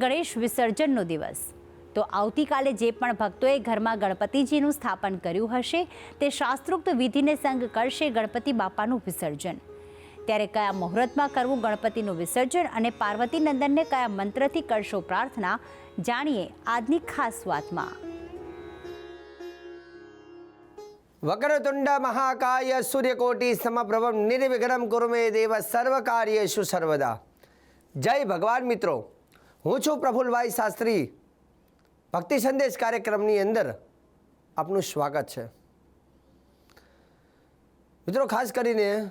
ગણેશ વિસર્જનનો દિવસ. તો આવતીકાલે જે પણ ભક્તોએ ઘરમાં ગણપતિજીનું સ્થાપન કર્યું હશે, તે શાસ્ત્રોક્ત વિધિને સંગ કરશે ગણપતિ બાપાનું વિસર્જન. ત્યારે કયા મુહૂર્તમાં કરવું ગણપતિનું વિસર્જન અને પાર્વતી નંદનને કયા મંત્રથી કરશો પ્રાર્થના, જાણીએ આજની ખાસ વાતમાં. વક્રતુંડ મહાકાય સૂર્યકોટી સમપ્રભમ નિર્વિઘ્નમ કુરુમે દેવ સર્વકાર્યેષુ સર્વદા. જય ભગવાન મિત્રો. હું છું પ્રફુલભાઈ શાસ્ત્રી. ભક્તિ સંદેશ કાર્યક્રમની અંદર આપનું સ્વાગત છે. મિત્રો, ખાસ કરીને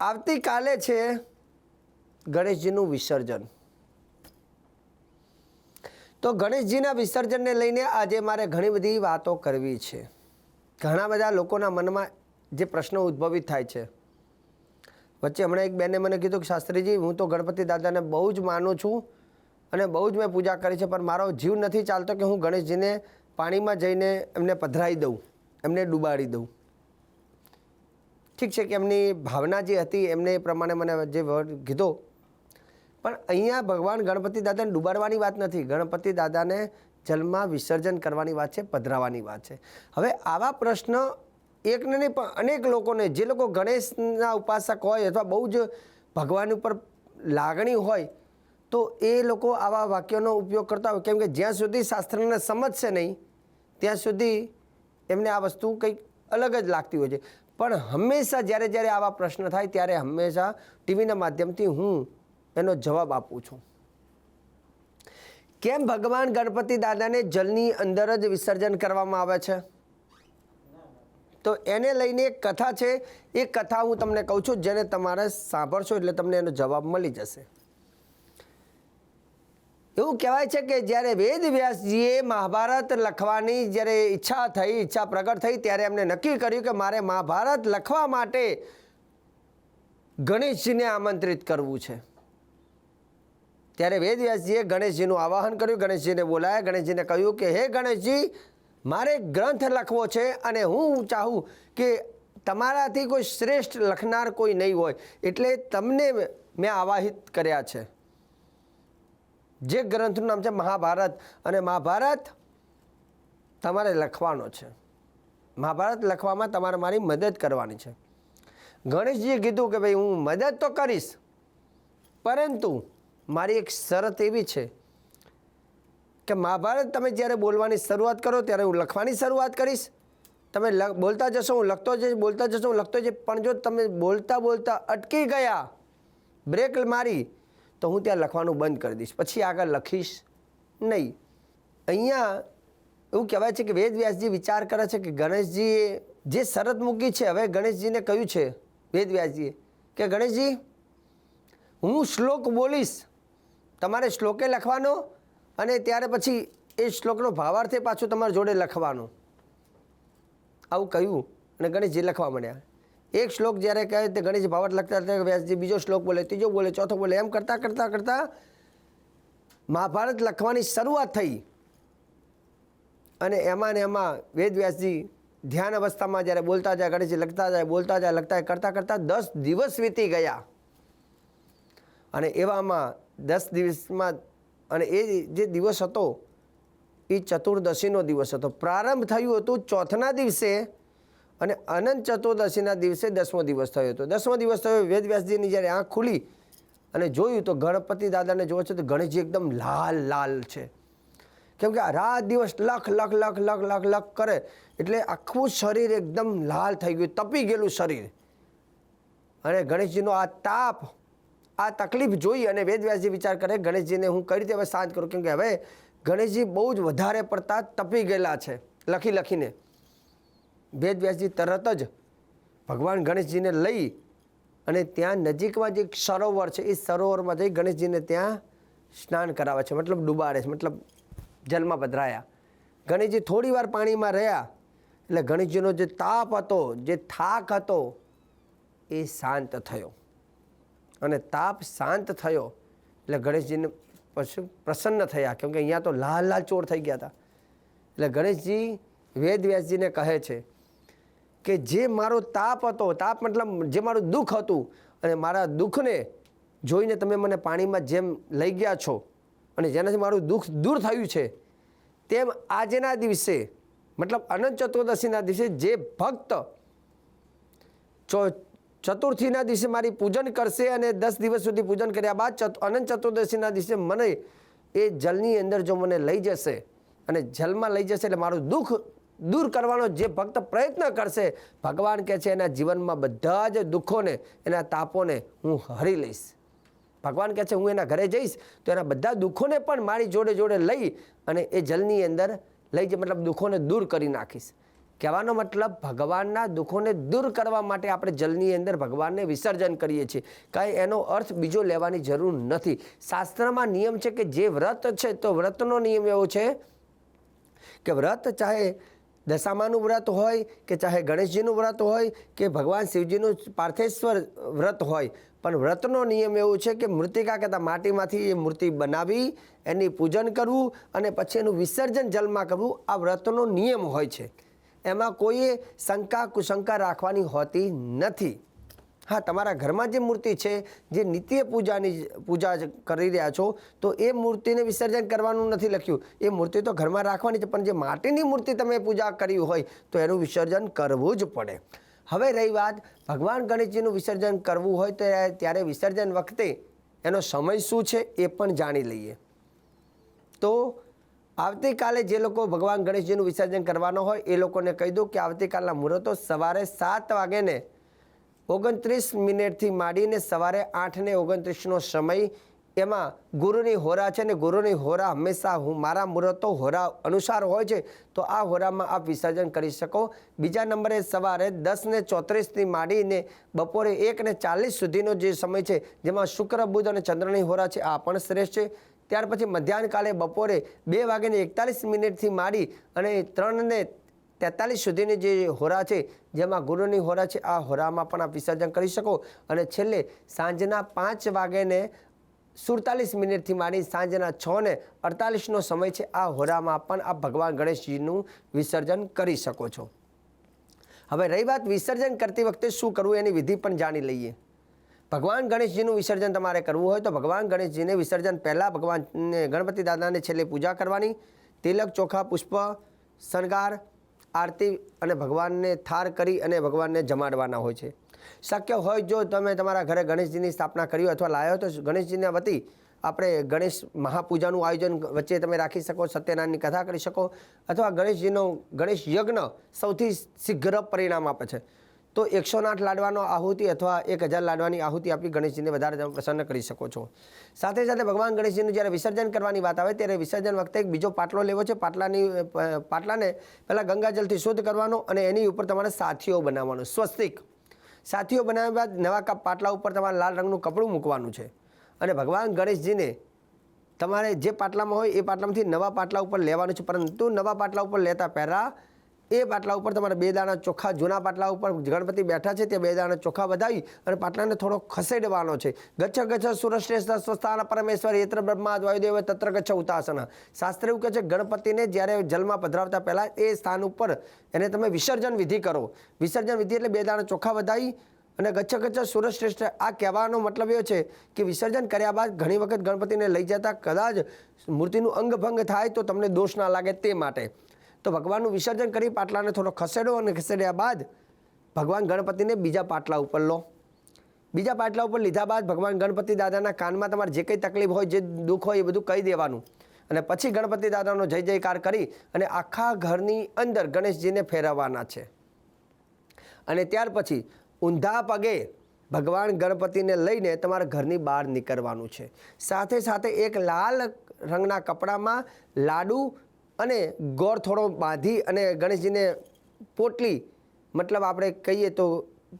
આવતીકાલે છે ગણેશજીનું વિસર્જન. તો ગણેશજીના વિસર્જનને લઈને આજે મારે ઘણી બધી વાતો કરવી છે. ઘણા બધા લોકોના મનમાં જે પ્રશ્નો ઉદ્ભવિત થાય છે. વચ્ચે હમણાં એક બેને મને કીધું કે, શાસ્ત્રીજી, હું તો ગણપતિ દાદાને બહુ જ માનું છું અને બહુ જ મેં પૂજા કરી છે, પણ મારો જીવ નથી ચાલતો કે હું ગણેશજીને પાણીમાં જઈને એમને પધરાવી દઉં, એમને ડૂબાડી દઉં. ઠીક છે કે એમની ભાવના જે હતી, એમને એ પ્રમાણે મને જે કીધો. પણ અહીંયા ભગવાન ગણપતિ દાદાને ડૂબાડવાની વાત નથી. ગણપતિ દાદાને જલમાં વિસર્જન કરવાની વાત છે, પધરાવાની વાત છે. હવે આવા પ્રશ્ન એકને નહીં, પણ અનેક લોકોને, જે લોકો ગણેશના ઉપાસક હોય અથવા બહુ જ ભગવાન ઉપર લાગણી હોય, તો એ લોકો આવા વાક્યોનો ઉપયોગ કરતા હોય. કેમ કે જ્યાં સુધી શાસ્ત્રને સમજશે નહીં, ત્યાં સુધી એમને આ વસ્તુ કંઈક અલગ જ લાગતી હોય છે. પણ હંમેશા જ્યારે જ્યારે આવા પ્રશ્ન થાય, ત્યારે હંમેશા ટીવીના માધ્યમથી હું એનો જવાબ આપું છું. કેમ ભગવાન ગણપતિ દાદાને જલની અંદર જ વિસર્જન કરવામાં આવે છે? તો એને લઈને એક કથા છે. એ કથા હું તમને કહું છું, જેને તમારે સાંભળશો એટલે તમને એનો જવાબ મળી જશે. એવું કહેવાય છે કે જ્યારે વેદ વ્યાસજીએ મહાભારત લખવાની જ્યારે ઈચ્છા થઈ, ઈચ્છા પ્રગટ થઈ, ત્યારે એમને નક્કી કર્યું કે મારે મહાભારત લખવા માટે ગણેશજીને આમંત્રિત કરવું છે. ત્યારે વેદ વ્યાસજીએ ગણેશજીનું આવાહન કર્યું. ગણેશજીને બોલાયા. ગણેશજીને કહ્યું કે, હે ગણેશજી મારે ગ્રંથ લખવો છે અને હું ચાહું કે તમારાથી કોઈ શ્રેષ્ઠ લખનાર કોઈ નહીં હોય. એટલે તમને મેં આવાહિત કર્યા છે. જે ગ્રંથનું નામ છે મહાભારત અને મહાભારત તમારે લખવાનો છે. મહાભારત લખવામાં તમારે મારી મદદ કરવાની છે. ગણેશજીએ કીધું કે ભાઈ હું મદદ તો કરીશ, પરંતુ મારી એક શરત એવી છે કે મહાભારત તમે જ્યારે બોલવાની શરૂઆત કરો ત્યારે હું લખવાની શરૂઆત કરીશ? તમે બોલતા જશો, હું લખતો જઈશ, બોલતા જશો, હું લખતો જઈશ, પણ જો તમે બોલતા બોલતા અટકી ગયા, બ્રેક મારી, તો હું ત્યાં લખવાનું બંધ કરી દઈશ. પછી આગળ લખીશ નહીં. અહીંયા એવું કહેવાય છે કે વેદ વ્યાસજી વિચાર કરે છે કે ગણેશજીએ જે શરત મૂકી છે, હવે ગણેશજીને કહ્યું છે, વેદ વ્યાસજીએ, કે ગણેશજી, હું શ્લોક બોલીશ. તમારે શ્લોકે લખવાનો? અને ત્યારે પછી એ શ્લોકનો ભાવાર્થે પાછું તમારા જોડે લખવાનો. આવું કહ્યું અને ગણેશજી લખવા માંડ્યા. એક શ્લોક જ્યારે કહે તે ગણેશજી ભાવાર્થ લખતા હતા વ્યાસજી બીજો શ્લોક બોલે, ત્રીજો બોલે, ચોથો બોલે, એમ કરતાં કરતાં કરતાં મહાભારત લખવાની શરૂઆત થઈ. અને એમાં ને એમાં વેદ વ્યાસજી ધ્યાન અવસ્થામાં જ્યારે બોલતા જાય, ગણેશજી લખતા જાય, બોલતા જાય, લખતા કરતાં કરતાં દસ દિવસ વીતી ગયા. અને એવામાં દસ દિવસમાં અને એ જે દિવસ હતો, એ ચતુર્દશીનો દિવસ હતો. પ્રારંભ થયું હતું ચોથના દિવસે અને અનંત ચતુર્દશીના દિવસે દસમો દિવસ થયો હતો. દસમો દિવસ થયો વેદવ્યાસજીની જ્યારે આંખ ખુલી અને જોયું તો ગણપતિ દાદાને જોવો છે તો ગણેશજી એકદમ લાલ લાલ છે. કેમ કે આ રાત દિવસ લખ લખ લખ લખ લખ લખ કરે એટલે આખું શરીર એકદમ લાલ થઈ ગયું, તપી ગયેલું શરીર. અને ગણેશજીનો આ તાપ આ તકલીફ જોઈ અને વેદવ્યાસજી વિચાર કરે, ગણેશજીને હું કઈ રીતે હવે શાંત કરું? કેમ કે હવે ગણેશજી બહુ જ વધારે પડતા તપી ગયેલા છે, લખી લખીને. વેદવ્યાસજી તરત જ ભગવાન ગણેશજીને લઈ અને ત્યાં નજીકમાં જે સરોવર છે, એ સરોવરમાં જઈ ગણેશજીને ત્યાં સ્નાન કરાવે છે, મતલબ ડૂબાડે છે, મતલબ જલમાં પધરાયા. ગણેશજી થોડી વાર પાણીમાં રહ્યા, એટલે ગણેશજીનો જે તાપ હતો, જે થાક હતો, એ શાંત થયો. અને તાપ શાંત થયો. એટલે ગણેશજીને પછી પ્રસન્ન થયા, કેમ કે અહીંયા તો લાલ લાલ ચોર થઈ ગયા હતા. એટલે ગણેશજી વેદ વ્યાસજીને કહે છે કે જે મારો તાપ હતો, તાપ મતલબ જે મારું દુઃખ હતું અને મારા દુઃખને જોઈને તમે મને પાણીમાં જેમ લઈ ગયા છો અને જેનાથી મારું દુઃખ દૂર થયું છે, તેમ આજના દિવસે, મતલબ અનંત ચતુર્દશીના દિવસે જે ભક્ત ચો ચતુર્થીના દિવસે મારી પૂજન કરશે અને દસ દિવસ સુધી પૂજન કર્યા બાદ અનંત ચતુર્દશીના દિવસે મને એ જલની અંદર જો મને લઈ જશે અને જલમાં લઈ જશે એટલે મારું દુઃખ દૂર કરવાનો જે ભક્ત પ્રયત્ન કરશે, ભગવાન કહે છે એના જીવનમાં બધા જ દુઃખોને, એના તાપોને હું હરી લઈશ. ભગવાન કહે છે હું એના ઘરે જઈશ તો એના બધા દુઃખોને પણ મારી જોડે જોડે લઈ અને એ જલની અંદર લઈ જ મતલબ દુઃખોને દૂર કરી નાખીશ. કહેવાનો મતલબ ભગવાનના દુઃખોને દૂર કરવા માટે આપણે જલની અંદર ભગવાનને વિસર્જન કરીએ છીએ. કાંઈ એનો અર્થ બીજો લેવાની જરૂર નથી. શાસ્ત્રમાં નિયમ છે કે જે વ્રત છે તો વ્રતનો નિયમ એવો છે કે વ્રત ચાહે દશામાનું વ્રત હોય કે ચાહે ગણેશજીનું વ્રત હોય કે ભગવાન શિવજીનું પાર્થેશ્વર વ્રત હોય. પણ વ્રતનો નિયમ એવો છે કે મૃતિકા કહેતા માટીમાંથી એ મૂર્તિ બનાવી, એની પૂજન કરવું અને પછી એનું વિસર્જન જલમાં કરવું આ વ્રતનો નિયમ હોય છે. એમાં કોઈએ શંકા કુશંકા રાખવાની હોતી નથી. હા, તમારા ઘરમાં જે મૂર્તિ છે, જે નિત્ય પૂજાની પૂજા કરી રહ્યા છો, તો એ મૂર્તિને વિસર્જન કરવાનું નથી લખ્યું. એ મૂર્તિ તો ઘરમાં રાખવાની છે, પણ જે માટીની મૂર્તિ તમે પૂજા કરી હોય, તો એનું વિસર્જન કરવું જ પડે. હવે રહી વાત, ભગવાન ગણેશજીનું વિસર્જન કરવું હોય, તો ત્યારે વિસર્જન વખતે એનો સમય શું છે, એ પણ જાણી લઈએ. તો આવતીકાલે જે લોકો ભગવાન ગણેશજીનું વિસર્જન કરવાનો હોય, એ લોકોને કહી દઉં કે આવતીકાલના મુહૂર્તો સવારે સાત વાગ્યાને ઓગણત્રીસ મિનિટથી માંડીને સવારે આઠને ઓગણત્રીસનો સમય એમાં ગુરુની હોરા છે ને ગુરુની હોરા હંમેશા હું, મારા મુહૂર્તો હોરા અનુસાર હોય છે, તો આ હોરામાં આપ વિસર્જન કરી શકો. બીજા નંબરે સવારે દસને ચોત્રીસથી માંડીને બપોરે એકને ચાલીસ સુધીનો જે સમય છે, જેમાં શુક્ર, બુધ અને ચંદ્રની હોરા છે, આ પણ શ્રેષ્ઠ છે. ત્યાર પછી મધ્યાહન કાલે બપોરે બે વાગ્યાને એકતાલીસ મિનિટથી માંડી અને ત્રણને તેતાલીસ સુધીની જે હોરા છે, જેમાં ગુરુની હોરા છે, આ હોરામાં પણ આપ વિસર્જન કરી શકો. અને છેલ્લે સાંજના પાંચ વાગ્યાને સુડતાલીસ મિનિટથી માંડી સાંજના છ ને અડતાલીસનો સમય છે, આ હોરામાં પણ આપ ભગવાન ગણેશજીનું વિસર્જન કરી શકો છો. હવે રહી વાત વિસર્જન કરતી વખતે શું કરવું એની વિધિ પણ જાણી લઈએ. ભગવાન ગણેશજીનું વિસર્જન તમારે કરવું હોય તો ભગવાન ગણેશજીને વિસર્જન પહેલાં ભગવાનને ગણપતિ દાદાને છેલ્લે પૂજા કરવાની. તિલક, ચોખા, પુષ્પ, શણગાર, આરતી અને ભગવાનને થાર કરી અને ભગવાનને જમાડવાના હોય છે. શક્ય હોય જો તમે તમારા ઘરે ગણેશજીની સ્થાપના કરી અથવા લાવ્યો તો ગણેશજીના વતી આપણે ગણેશ મહાપૂજાનું આયોજન વચ્ચે તમે રાખી શકો, સત્યનારાયણની કથા કરી શકો અથવા ગણેશજીનો, ગણેશ યજ્ઞ સૌથી શીઘ્ર પરિણામ આપે છે. તો એકસો આઠ લાડવાનો આહુતિ અથવા એક હજાર લાડવાની આહુતિ આપી ગણેશજીને વધારે તમે પ્રસન્ન કરી શકો છો. સાથે સાથે ભગવાન ગણેશજીનું જ્યારે વિસર્જન કરવાની વાત આવે ત્યારે વિસર્જન વખતે એક બીજો પાટલો લેવો છે. પાટલાની, પાટલાને પહેલાં ગંગાજલથી શુદ્ધ કરવાનો અને એની ઉપર તમારે સાથીઓ બનાવવાનો, સ્વસ્તિક. સાથીઓ બનાવ્યા બાદ નવા કપ પાટલા ઉપર તમારે લાલ રંગનું કપડું મૂકવાનું છે. અને ભગવાન ગણેશજીને તમારે જે પાટલામાં હોય એ પાટલામાંથી નવા પાટલા ઉપર લેવાનું છે. પરંતુ નવા પાટલા ઉપર લેતા પહેલાં એ પાટલા ઉપર તમારે બે દાણા ચોખા, જૂના પાટલા ઉપર ગણપતિ બેઠા છે તે બે દાણા ચોખા વધાવી અને પાટલાને થોડો ખસેડવાનો છે. ગચ્છ ગચ્છ સુરશ્રેષ્ઠ સ્વસ્થાન પરમેશ્વર, યત્ર બ્રહ્મા વાયુદેવ તત્ર ગચ્છ ઉતાસન. શાસ્ત્ર એવું કહે છે, ગણપતિને જ્યારે જલમાં પધરાવતા પહેલાં એ સ્થાન ઉપર એને તમે વિસર્જન વિધિ કરો. વિસર્જન વિધિ એટલે બે દાણા ચોખા વધાવી અને ગચ્છ ગચ્છ સુરશ્રેષ્ઠ. આ કહેવાનો મતલબ એ છે કે વિસર્જન કર્યા બાદ ઘણી વખત ગણપતિને લઈ જતા કદાચ મૂર્તિનું અંગભંગ થાય તો તમને દોષ ના લાગે તે માટે. તો ભગવાનનું વિસર્જન કરી પાટલાને થોડો ખસેડો અને ખસેડ્યા બાદ ભગવાન ગણપતિને બીજા પાટલા ઉપર લો. બીજા પાટલા ઉપર લીધા બાદ ભગવાન ગણપતિ દાદાના કાનમાં તમારે જે કંઈ તકલીફ હોય, જે દુઃખ હોય એ બધું કહી દેવાનું. અને પછી ગણપતિ દાદાનો જય જયકાર કરી અને આખા ઘરની અંદર ગણેશજીને ફેરવવાના છે. અને ત્યાર પછી ઊંધા પગે ભગવાન ગણપતિને લઈને તમારા ઘરની બહાર નીકળવાનું છે. સાથે સાથે એક લાલ રંગના કપડામાં લાડુ અને ગોળ થોડો બાંધી અને ગણેશજીને પોટલી, મતલબ આપણે કહીએ તો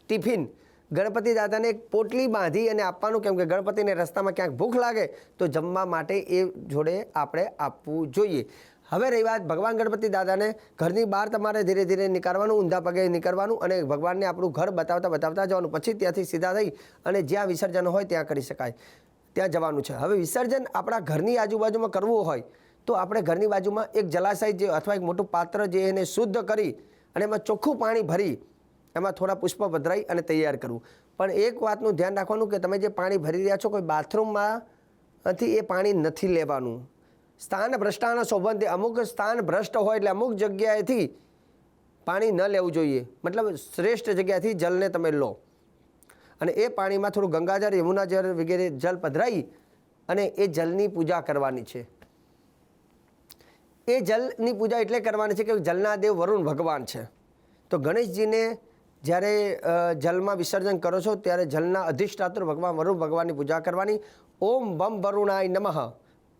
ટિફિન, ગણપતિ દાદાને એક પોટલી બાંધી અને આપવાનું, કેમ કે ગણપતિને રસ્તામાં ક્યાંક ભૂખ લાગે, તો જમવા માટે એ જોડે આપણે આપવું જોઈએ. હવે રહી વાત ભગવાન ગણપતિ દાદાને, ઘરની બહાર તમારે ધીરે ધીરે નીકળવાનું, ઊંધા પગે નીકળવાનું અને ભગવાનને આપણું ઘર બતાવતા બતાવતા જવાનું, પછી ત્યાંથી સીધા થઈ અને જ્યાં વિસર્જન હોય ત્યાં કરી શકાય, ત્યાં જવાનું છે. હવે વિસર્જન આપણા ઘરની આજુબાજુમાં કરવું હોય તો આપણે ઘરની બાજુમાં એક જલાશય જે અથવા એક મોટું પાત્ર જે એને શુદ્ધ કરી અને એમાં ચોખ્ખું પાણી ભરી એમાં થોડા પુષ્પ પધરાઈ અને તૈયાર કરવું. પણ એક વાતનું ધ્યાન રાખવાનું કે તમે જે પાણી ભરી રહ્યા છો કોઈ બાથરૂમમાંથી એ પાણી નથી લેવાનું. સ્થાન ભ્રષ્ટાના સંબંધે અમુક સ્થાન ભ્રષ્ટ હોય એટલે અમુક જગ્યાએથી પાણી ન લેવું જોઈએ. મતલબ શ્રેષ્ઠ જગ્યાથી જલને તમે લો. અને એ પાણીમાં થોડું ગંગાજળ, યમુનાજળ વગેરે જલ પધરાઈ અને એ જલની પૂજા કરવાની છે. એ જલની પૂજા એટલે કરવાની છે કે જલના દેવ વરુણ ભગવાન છે. તો ગણેશજીને જ્યારે જલમાં વિસર્જન કરો છો ત્યારે જલના અધિષ્ઠાત્ર ભગવાન વરુણ ભગવાનની પૂજા કરવાની. ઓમ બમ વરુણાય નમઃ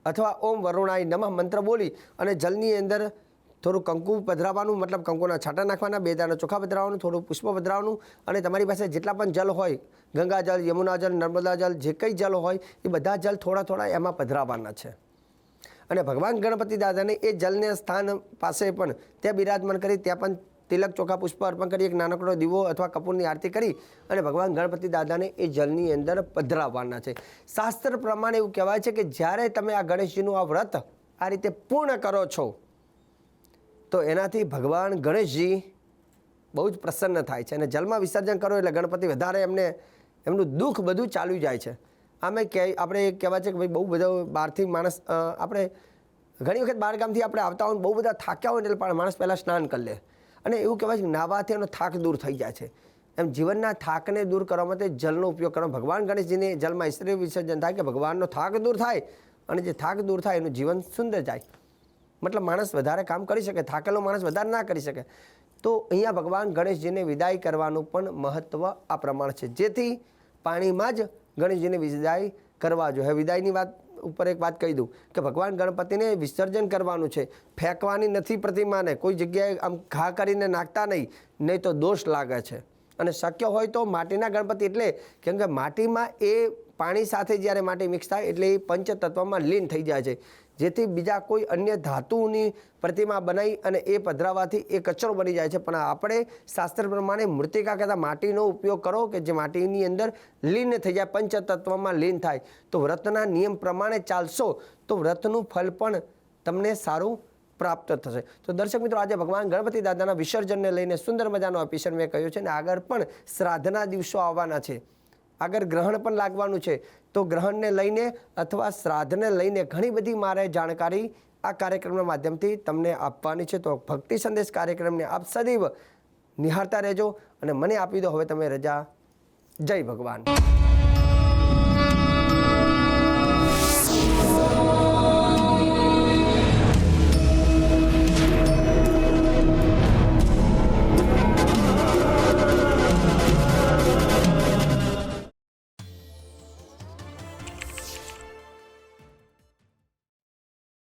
અથવા ઓમ વરુણાય નમઃ મંત્ર બોલી અને જલની અંદર થોડું કંકુ પધરાવવાનું, મતલબ કંકુના છાંટા નાખવાના, બે દાણા ચોખા પધરાવવાનું, થોડું પુષ્પ પધરાવવાનું અને તમારી પાસે જેટલા પણ જલ હોય ગંગા જલ યમુના જલ નર્મદા જલ જે કંઈ જલ હોય, એ બધા જલ થોડા થોડા એમાં પધરાવવાના છે. અને ભગવાન ગણપતિ દાદાને એ જલને સ્થાન પાસે પણ ત્યાં બિરાજમાન કરી, ત્યાં પણ તિલક ચોખા પુષ્પ અર્પણ કરી, એક નાનકડો દીવો અથવા કપૂરની આરતી કરી અને ભગવાન ગણપતિ દાદાને એ જલની અંદર પધરાવવાના છે. શાસ્ત્ર પ્રમાણે એવું કહેવાય છે કે જ્યારે તમે આ ગણેશજીનું આ વ્રત આ રીતે પૂર્ણ કરો છો, તો એનાથી ભગવાન ગણેશજી બહુ જ પ્રસન્ન થાય છે અને જલમાં વિસર્જન કરો એટલે ગણપતિ વધારે એમને એમનું દુઃખ બધું ચાલ્યું જાય છે. આમે કહે આપણે કહેવાય છે કે ભાઈ બહુ બધો બહારથી માણસ આપણે ઘણી વખત બહારગામથી આપણે આવતા હોય બહુ બધા થાક્યા હોય એટલે એટલે માણસ પહેલાં સ્નાન કરી લે. અને એવું કહેવાય છે કે નાહવાથી એનો થાક દૂર થઈ જાય છે. એમ જીવનના થાકને દૂર કરવા માટે જલનો ઉપયોગ કરો ભગવાન ગણેશજીને જલમાં સ્ત્રી વિસર્જન થાય કે ભગવાનનો થાક દૂર થાય અને જે થાક દૂર થાય એનું જીવન સુંદર જાય. મતલબ માણસ વધારે કામ કરી શકે, થાકેલો માણસ વધારે ના કરી શકે. તો અહીંયા ભગવાન ગણેશજીને વિદાય કરવાનું પણ મહત્ત્વ આ પ્રમાણ છે. જેથી પાણીમાં જ ગણેશજીને વિદાય કરવા જોઈએ. હવે વિદાયની વાત ઉપર એક વાત કહી દઉં કે ભગવાન ગણપતિને વિસર્જન કરવાનું છે. ફેંકવાની નથી પ્રતિમાને, કોઈ જગ્યાએ આમ ઘા કરીને નાખતા નહીં નહીં તો દોષ લાગે છે. અને શક્ય હોય તો માટીના ગણપતિ એટલે કેમ કે માટીમાં એ પાણી સાથે જ્યારે માટી મિક્સ થાય એટલે એ પંચતત્વમાં લીન થઈ જાય છે. જેથી બીજા કોઈ અન્ય ધાતુની પ્રતિમા બનાવી અને એ પધરાવાથી એ કચરો બની જાય છે. પણ આપણે શાસ્ત્ર પ્રમાણે મૃતિકા કરતાં માટીનો ઉપયોગ કરો કે જે માટીની અંદર લીન થઈ જાય, પંચતત્વમાં લીન થાય. તો વ્રતના નિયમ પ્રમાણે ચાલશો તો વ્રતનું ફલ પણ તમને સારું પ્રાપ્ત થશે. તો દર્શક મિત્રો, આજે ભગવાન ગણપતિ દાદાના વિસર્જનને લઈને સુંદર મજાનો એપિસોડ મેં કહ્યું છે અને આગળ પણ શ્રાદ્ધના દિવસો આવવાના છે. આગળ ગ્રહણ પણ લાગવાનું છે. તો ગ્રહણને લઈને અથવા શ્રાદ્ધને લઈને ઘણી બધી મારે જાણકારી આ કાર્યક્રમના માધ્યમથી તમને આપવાની છે. તો ભક્તિ સંદેશ કાર્યક્રમને આપ સદૈવ નિહાળતા રહેજો અને મને આપી દો. હવે તમે રજા. જય ભગવાન.